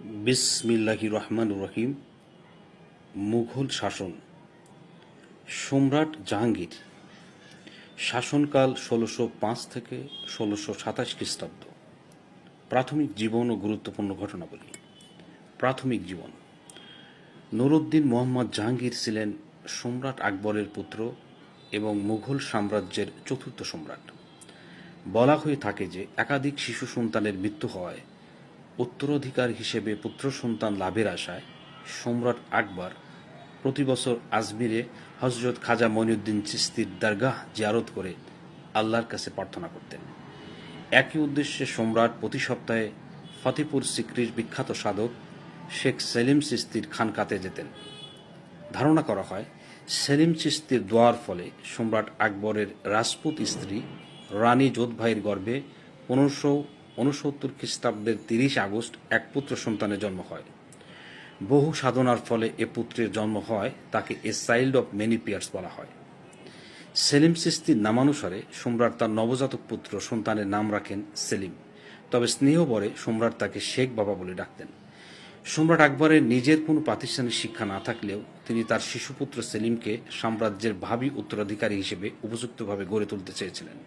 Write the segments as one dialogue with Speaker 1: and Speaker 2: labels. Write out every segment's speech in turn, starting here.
Speaker 1: বিসমিল্লাহি রহমান রহিম, মুঘল শাসন, সম্রাট জাহাঙ্গীর, শাসনকাল ষোলোশো পাঁচ থেকে ষোলোশো সাতাশ খ্রিস্টাব্দ। প্রাথমিক জীবন ও গুরুত্বপূর্ণ ঘটনাবলী। প্রাথমিক জীবন। নুরুদ্দিন মোহাম্মদ জাহাঙ্গীর ছিলেন সম্রাট আকবরের পুত্র এবং মুঘল সাম্রাজ্যের চতুর্থ সম্রাট। বলা হয়ে থাকে যে, একাধিক শিশু সন্তানের মৃত্যু হওয়ায় উত্তরাধিকার হিসেবে পুত্র সন্তান লাভের আশায় সম্রাট আকবর প্রতি বছর আজমিরে হজরত খাজা মঈনুদ্দিন চিস্তির দরগাহ জিয়ারত করে আল্লাহর কাছে প্রার্থনা করতেন। একই উদ্দেশ্যে সম্রাট প্রতি সপ্তাহে ফতেপুর সিক্রির বিখ্যাত সাধক শেখ সেলিম চিস্তির খানকাতে যেতেন। ধারণা করা হয়, সেলিম চিস্তির দোয়ার ফলে সম্রাট আকবরের রাজপুত স্ত্রী রানী যোধভাইয়ের গর্ভে পনেরোশো উনসত্তর খ্রিস্টাব্দের তিরিশ আগস্ট এক পুত্র সন্তানের জন্ম হয়। বহু সাধনার ফলে এ পুত্রের জন্ম হয়, তাকে a child of many prayers বলা হয়। সেলিম সিস্তির নামানুসারে সম্রাট তার নবজাতক পুত্র সন্তানের নাম রাখেন সেলিম। তবে স্নেহবরে সম্রাট তাকে শেখ বাবা বলে ডাকতেন। সম্রাট আকবরের নিজের কোনো প্রাতিষ্ঠানিক শিক্ষা না থাকলেও তিনি তার শিশুপুত্র সেলিমকে সাম্রাজ্যের ভাবি উত্তরাধিকারী হিসেবে উপযুক্তভাবে গড়ে তুলতে চেয়েছিলেন।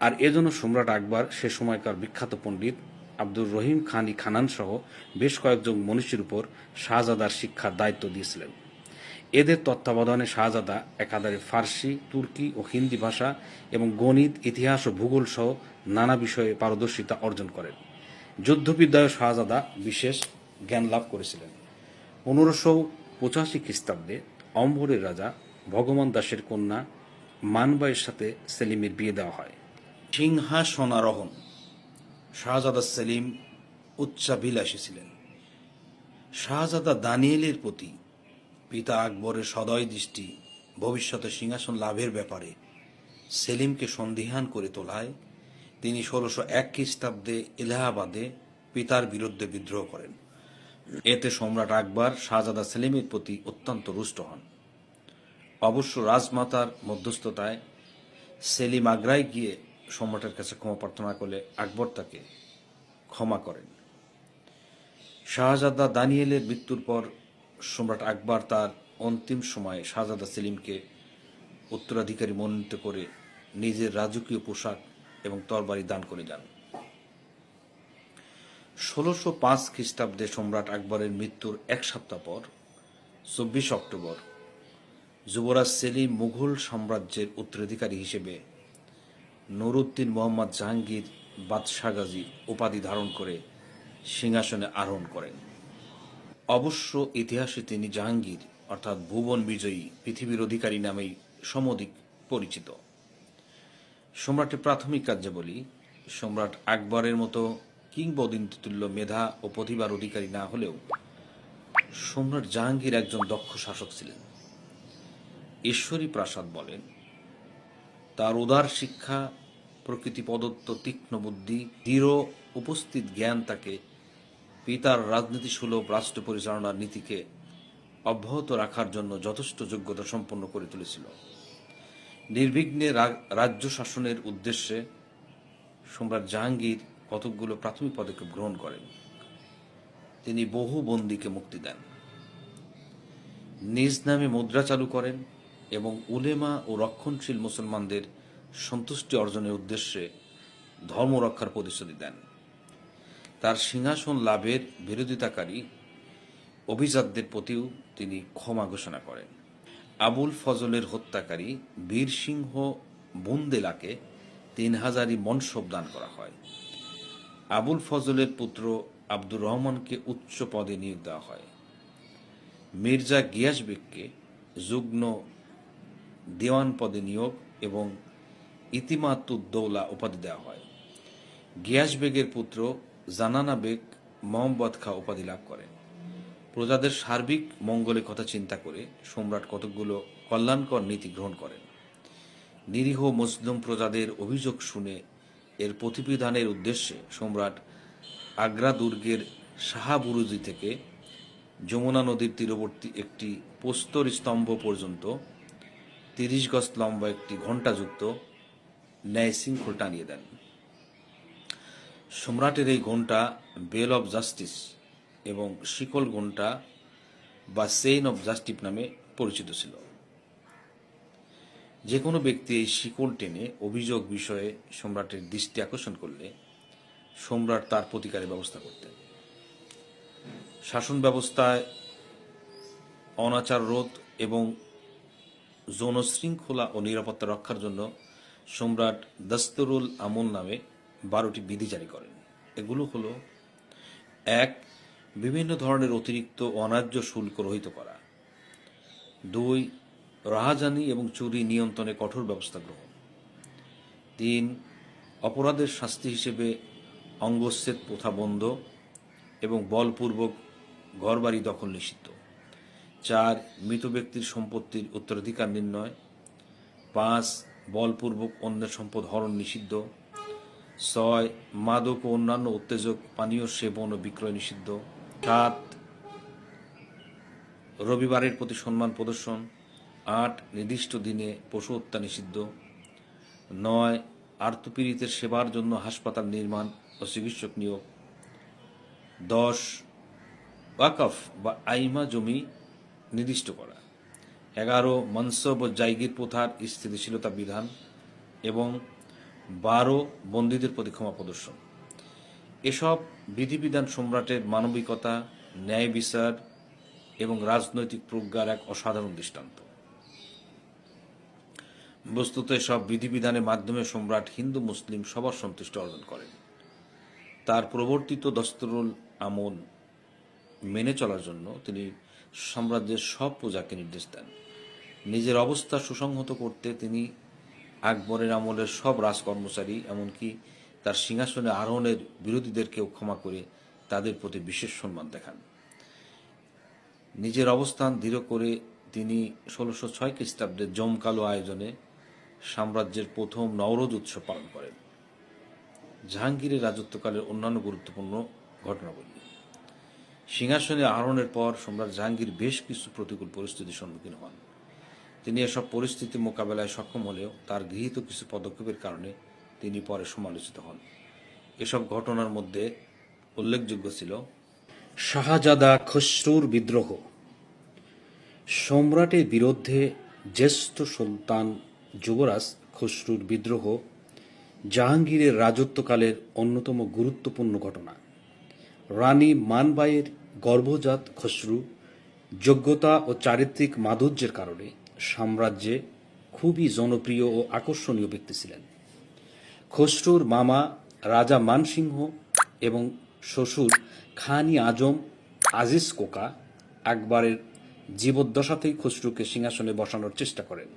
Speaker 1: আর এজন্য সম্রাট আকবর সে সময়কার বিখ্যাত পণ্ডিত আব্দুর রহিম খানি খানান সহ বেশ কয়েকজন মনীষীর উপর শাহজাদার শিক্ষার দায়িত্ব দিয়েছিলেন। এদের তত্ত্বাবধানে শাহজাদা একাধারে ফার্সি, তুর্কি ও হিন্দি ভাষা এবং গণিত, ইতিহাস ও ভূগোল সহ নানা বিষয়ে পারদর্শিতা অর্জন করেন। যুদ্ধবিদ্যায় শাহজাদা বিশেষ জ্ঞান লাভ করেছিলেন। পনেরোশো পঁচাশি খ্রিস্টাব্দে অম্বরের রাজা ভগবান দাসের কন্যা মানবাইয়ের সাথে সেলিমের বিয়ে দেওয়া হয়। সিংহাসনারোহণ শাহজাদা সেলিম উচ্চাভিলাষী ছিলেন। শাহজাদা দানিয়েলের প্রতি পিতা আকবরের সদয় দৃষ্টি ভবিষ্যতে সিংহাসন লাভের ব্যাপারে সেলিমকে সন্দিহান করে তোলায় তিনি ষোলোশো এক খ্রিস্টাব্দে এলাহাবাদে পিতার বিরুদ্ধে বিদ্রোহ করেন। এতে সম্রাট আকবর শাহজাদা সেলিমের প্রতি অত্যন্ত রুষ্ট হন। অবশ্য রাজমাতার মধ্যস্থতায় সেলিম আগ্রায় গিয়ে সম্রাটের কাছে ক্ষমা প্রার্থনা করলে আকবর তাকে ক্ষমা করেন। শাহজাদা দানিয়েলের মৃত্যুর পর সম্রাট আকবর তার অন্তিম সময়ে শাহজাদা সেলিমকে উত্তরাধিকারী মনোনীত করে নিজের রাজকীয় পোশাক এবং তরবারি দান করে যান ষোলোশো পাঁচ খ্রিস্টাব্দে সম্রাট আকবরের মৃত্যুর এক সপ্তাহ পর, চব্বিশ অক্টোবর, যুবরাজ সেলিম মুঘল সাম্রাজ্যের উত্তরাধিকারী হিসেবে নুরুদ্দিন মোহাম্মদ জাহাঙ্গীর বাদশাহ গাজী উপাধি ধারণ করে সিংহাসনে আরোহণ করেন। অবশ্য ইতিহাসে তিনি জাহাঙ্গীর, অর্থাৎ ভুবন বিজয়ী পৃথিবীর অধিকারী নামেই সমধিক পরিচিত। সম্রাটের প্রাথমিক কার্যাবলী সম্রাট আকবরের মতো কিংবদন্তিতুল্য মেধা ও প্রতিভার অধিকারী না হলেও সম্রাট জাহাঙ্গীর একজন দক্ষ শাসক ছিলেন। ঈশ্বরী প্রাসাদ বলেন তার উদার শিক্ষা, প্রকৃতি প্রদত্ত তীক্ষ্ণ বুদ্ধি, দৃঢ় উপস্থিত জ্ঞান তাকে পিতার রাজনীতি সুলভ রাষ্ট্র পরিচালনার নীতিকে অব্যাহত রাখার জন্য যথেষ্ট যোগ্যতা সম্পন্ন করে তুলেছিল। নির্বিঘ্নে রাজ্য শাসনের উদ্দেশ্যে সম্রাট জাহাঙ্গীর কতকগুলো প্রাথমিক পদক্ষেপ গ্রহণ করেন। তিনি বহু বন্দীকে মুক্তি দেন। নিজ নামে মুদ্রা চালু করেন। এবং উলেমা ও রক্ষণশীল মুসলমানদের সন্তুষ্টি অর্জনের উদ্দেশ্যে ধর্ম রক্ষার প্রতিশ্রুতি দেন। তার সিংহাসন লাভের বিরোধিতাকারী অভিজাতদের প্রতিও তিনি ক্ষমা ঘোষণা করেন। আবুল ফজলের হত্যাকারী বীর সিংহ বুন্দেলাকে তিন হাজারই মনসব দান করা হয়। আবুল ফজলের পুত্র আব্দুর রহমানকে উচ্চ পদে নিয়োগ দেওয়া হয়। মির্জা গিয়াস বেগকে যুগ্ম দেওয়ান পদে নিয়োগ এবং ইতিমাতুদ্দৌলা উপাধি দেওয়া হয়। গিয়াস বেগের পুত্র জানানা বেগ মোহাম্মদ খা উপাধি লাভ করেন। প্রজাদের সার্বিক মঙ্গলের কথা চিন্তা করে সম্রাট কতকগুলো কল্যাণকর নীতি গ্রহণ করেন। নিরীহ মুসলিম প্রজাদের অভিযোগ শুনে এর প্রতিবিধানের উদ্দেশ্যে সম্রাট আগ্রা দুর্গের শাহাবুরুজি থেকে যমুনা নদীর তীরবর্তী একটি প্রস্তর স্তম্ভ পর্যন্ত তিরিশ গজ লম্বা একটি ঘণ্টাযুক্ত ন্যায় শৃঙ্খল টানিয়ে দেন। সম্রাটের এই ঘণ্টা বেল অব জাস্টিস এবং শিকল ঘণ্টা বা সেইন অব জাস্টিস নামে পরিচিত ছিল। যে কোনো ব্যক্তি এই শিকল টেনে অভিযোগ বিষয়ে সম্রাটের দৃষ্টি আকর্ষণ করলে সম্রাট তার প্রতিকারের ব্যবস্থা করতেন। শাসন ব্যবস্থায় অনাচার রোধ এবং যৌন শৃঙ্খলা ও নিরাপত্তা রক্ষার জন্য সম্রাট দস্তরুল আমল নামে বারোটি বিধি জারি করেন। এগুলো হলো, এক, বিভিন্ন ধরনের অতিরিক্ত অনার্য শুল্ক রহিত করা। দুই, রাহাজানি এবং চুরি নিয়ন্ত্রণে কঠোর ব্যবস্থা গ্রহণ। তিন, অপরাধের শাস্তি হিসেবে অঙ্গচ্ছেদ প্রথা বন্ধ এবং বলপূর্বক ঘরবাড়ি দখল নিষিদ্ধ। চার, মৃত ব্যক্তির সম্পত্তির উত্তরাধিকার নির্ণয়। পাঁচ, বলপূর্বক অন্যের সম্পদ হরণ নিষিদ্ধ। ছয়, মাদক ও অন্যান্য উত্তেজক পানীয় সেবন ও বিক্রয় নিষিদ্ধ। সাত, রবিবারের প্রতি সম্মান প্রদর্শন। আট, নির্দিষ্ট দিনে পশু হত্যা নিষিদ্ধ। নয়, আর্তপীড়িতের সেবার জন্য হাসপাতাল নির্মাণ ও চিকিৎসক নিয়োগ। দশ, ওয়াকফ বা আইমা জমি নির্দিষ্ট করা। এগারো মনসব ও জাইগির প্রথার স্থিতিশীলতা বিধান এবং বারো বন্দীদের প্রতি ক্ষমা প্রদর্শন। এসব বিধিবিধান সম্রাটের মানবিকতা, ন্যায় বিচার এবং রাজনৈতিক প্রজ্ঞার এক অসাধারণ দৃষ্টান্ত। বস্তুত এসব বিধিবিধানের মাধ্যমে সম্রাট হিন্দু মুসলিম সবার সন্তুষ্টি অর্জন করেন। তার প্রবর্তিত দস্তরুল আমল মেনে চলার জন্য তিনি সাম্রাজ্যের সব প্রজাকে নির্দেশ দেন। নিজের অবস্থা সুসংহত করতে তিনি আকবরের আমলের সব রাজকর্মচারী, এমনকি তার সিংহাসনে আরোহণের বিরোধীদেরকেও ক্ষমা করে তাদের প্রতি বিশেষ সম্মান দেখান। নিজের অবস্থান দৃঢ় করে তিনি ষোলোশো ছয় খ্রিস্টাব্দে জমকালো আয়োজনে সাম্রাজ্যের প্রথম নওরোজ উৎসব পালন করেন। জাহাঙ্গীরের রাজত্বকালের অন্যান্য গুরুত্বপূর্ণ ঘটনাবলী। সিংহাসনে আরোহণের পর সম্রাট জাহাঙ্গীর বেশ কিছু প্রতিকূল পরিস্থিতির সম্মুখীন হন। তিনি এসব পরিস্থিতি মোকাবেলায় সক্ষম হলেও তার গৃহীত কিছু পদক্ষেপের কারণে তিনি পরে সমালোচিত হন। এসব ঘটনার মধ্যে উল্লেখযোগ্য ছিল শাহজাদা খসরুর বিদ্রোহ। সম্রাটের বিরুদ্ধে জ্যেষ্ঠ সুলতান যুবরাজ খসরুর বিদ্রোহ জাহাঙ্গীরের রাজত্বকালের অন্যতম গুরুত্বপূর্ণ ঘটনা। রানী মানবাইয়ের গর্ভজাত খসরু যোগ্যতা ও চারিত্রিক মাধুর্যের কারণে সাম্রাজ্যে খুবই জনপ্রিয় ও আকর্ষণীয় ব্যক্তি ছিলেন। খসরুর মামা রাজা মানসিংহ এবং শ্বশুর খানি আজম আজিজ কোকা আকবরের জীবদ্দশাতেই খসরুকে সিংহাসনে বসানোর চেষ্টা করেন।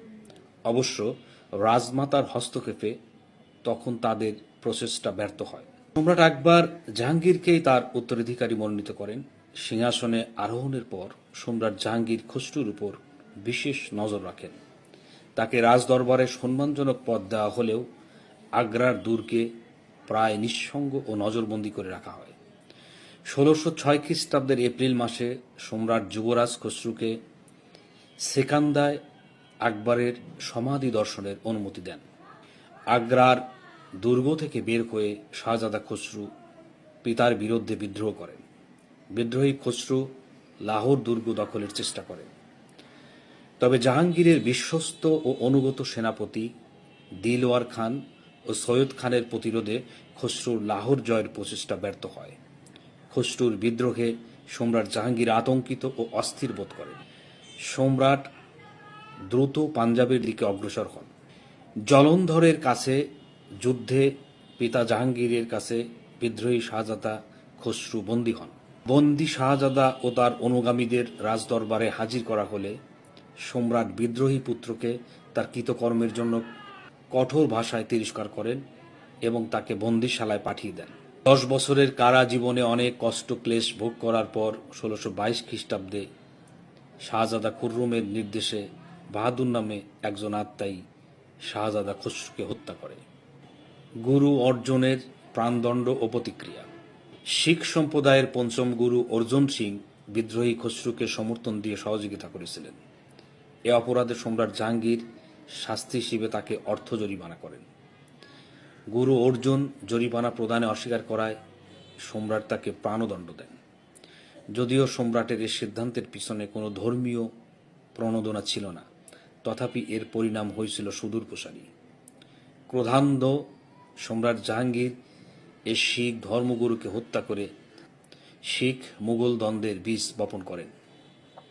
Speaker 1: অবশ্য রাজমাতার হস্তক্ষেপে তখন তাদের প্রচেষ্টা ব্যর্থ হয়। সম্রাট আকবর জাহাঙ্গীরকেই তার উত্তরাধিকারী মনোনীত করেন। সিংহাসনে আরোহণের পর সম্রাট জাহাঙ্গীর খসরুর উপর বিশেষ নজর রাখেন। তাকে রাজদরবারে সম্মানজনক পদ দেওয়া হলেও আগ্রার দুর্গে প্রায় নিঃসঙ্গ ও নজরবন্দি করে রাখা হয়। ষোলোশো ছয় খ্রিস্টাব্দের এপ্রিল মাসে সম্রাট যুবরাজ খসরুকে সেকান্দায় আকবরের সমাধি দর্শনের অনুমতি দেন। আগ্রার দুর্গ থেকে বের হয়ে শাহজাদা খসরু পিতার বিরুদ্ধে বিদ্রোহ করেন। বিদ্রোহী খসরু লাহোর দুর্গ দখলের চেষ্টা করেন। তবে জাহাঙ্গীরের বিশ্বস্ত ও অনুগত সেনাপতি দিলওয়ার খান ও সৈয়দ খানের প্রতিরোধে খসরুর লাহোর জয়ের প্রচেষ্টা ব্যর্থ হয়। খসরুর বিদ্রোহে সম্রাট জাহাঙ্গীর আতঙ্কিত ও অস্থির বোধ করেন। সম্রাট দ্রুত পাঞ্জাবের দিকে অগ্রসর হন। জলন্ধরের কাছে যুদ্ধে পিতা জাহাঙ্গীরের কাছে বিদ্রোহী শাহজাদা খসরু বন্দী হন। বন্দী শাহজাদা ও তার অনুগামীদের রাজদরবারে হাজির করা হলে সম্রাট বিদ্রোহী পুত্রকে তার কৃতকর্মের জন্য কঠোর ভাষায় তিরস্কার করেন এবং তাকে বন্দিশালায় পাঠিয়ে দেন। দশ বছরের কারা জীবনে অনেক কষ্ট, ক্লেশ ভোগ করার পর ষোলোশো বাইশ খ্রিস্টাব্দে শাহজাদা খুররুমের নির্দেশে বাহাদুর নামে একজন আত্মাই শাহজাদা খসরুকে হত্যা করে। গুরু অর্জনের প্রাণদণ্ড ও প্রতিক্রিয়া। শিখ সম্প্রদায়ের পঞ্চম গুরু অর্জুন সিং বিদ্রোহী খসরুকে সমর্থন দিয়ে সহযোগিতা করেছিলেন। এ অপরাধে সম্রাট জাহাঙ্গীর শাস্তি হিসেবে তাকে অর্থ জরিমানা করেন। গুরু অর্জুন জরিমানা প্রদানে অস্বীকার করায় সম্রাট তাকে প্রাণদণ্ড দেন। যদিও সম্রাটের এই সিদ্ধান্তের পিছনে কোনো ধর্মীয় প্রণোদনা ছিল না, তথাপি এর পরিণাম হয়েছিল সুদূর প্রসারী ক্রোধান্ধ সম্রাট জাহাঙ্গীর এই শিখ ধর্মগুরুকে হত্যা করে শিখ মুঘল দ্বন্দ্বের বীজ বপন করেন।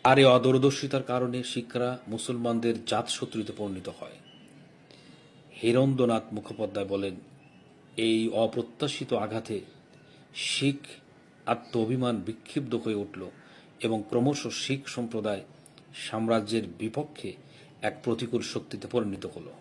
Speaker 1: আর এই অদূরদর্শিতার কারণে শিখরা মুসলমানদের জাতশত্রুতে পরিণত হয়। হিরন্দনাথ মুখোপাধ্যায় বলেন, এই অপ্রত্যাশিত আঘাতে শিখ আত্ম অভিমান বিক্ষিপ্ত হয়ে উঠল এবং ক্রমশ শিখ সম্প্রদায় সাম্রাজ্যের বিপক্ষে এক প্রতিকূল শক্তিতে পরিণত হলো।